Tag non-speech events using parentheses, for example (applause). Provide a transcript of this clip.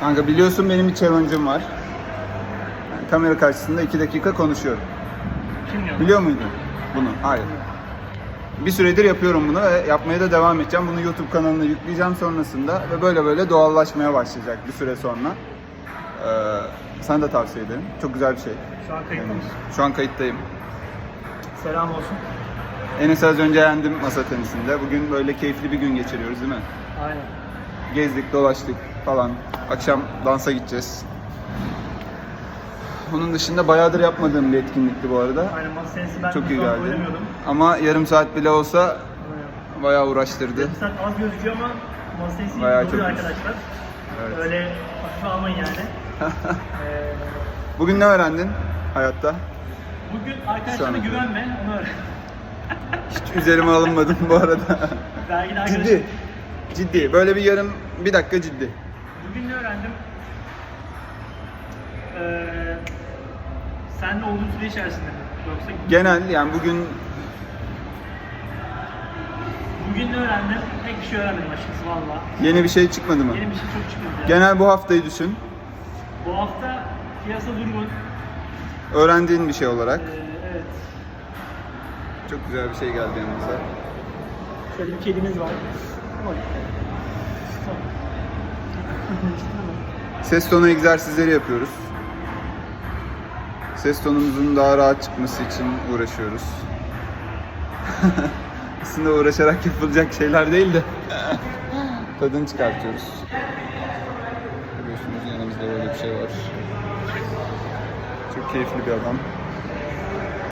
Kanka biliyorsun benim bir challenge'ım var. Yani kamera karşısında 2 dakika konuşuyorum. Kim diyor? Biliyor muydun bunu? Hayır. Bir süredir yapıyorum bunu ve yapmaya da devam edeceğim. Bunu YouTube kanalına yükleyeceğim sonrasında ve böyle böyle doğallaşmaya başlayacak bir süre sonra. Ee, sana da tavsiye ederim. Çok güzel bir şey. Şu an kayıtta mısın? Şu an kayıttayım. Selam olsun. Enes az önce yendim masa tenisinde. Bugün böyle keyifli bir gün geçiriyoruz değil mi? Aynen. Gezdik, dolaştık falan. Akşam dansa gideceğiz. Onun dışında bayağıdır yapmadığım bir etkinlikti bu arada. Aynen masa tenisi ben Çok iyi geldi. Ama yarım saat bile olsa bayağı uğraştırdı. Sen az gözüküyor ama masa tenisi Bayağı çok- arkadaşlar. Evet. Öyle hafife almayın yani. (laughs) ee, Bugün ne öğrendin hayatta? bugün arkadaşlarına güvenme, onu öğren. Hiç üzerime alınmadım bu arada. (laughs) Ciddi. Ciddi. Böyle bir yarım, bir dakika ciddi. Bugün ne öğrendim? Ee, sen de olduğun süre içerisinde mi? Yoksa Genel yani bugün bugün ne öğrendim? Tek bir şey öğrenmedim açıkçası valla. yeni bir şey çıkmadı mı? Yeni bir şey çok çıkmadı ya. Genel bu haftayı düşün. Bu hafta piyasa durgun. Öğrendiğin bir şey olarak. Ee, evet. Çok güzel bir şey geldi yanımıza. Şöyle bir kedimiz var. Ses tonu egzersizleri yapıyoruz. Ses tonumuzun daha rahat çıkması için uğraşıyoruz. (laughs) Aslında uğraşarak yapılacak şeyler değil de (laughs) tadını çıkartıyoruz. Görüyorsunuz yanımızda böyle bir şey var. Çok keyifli bir adam.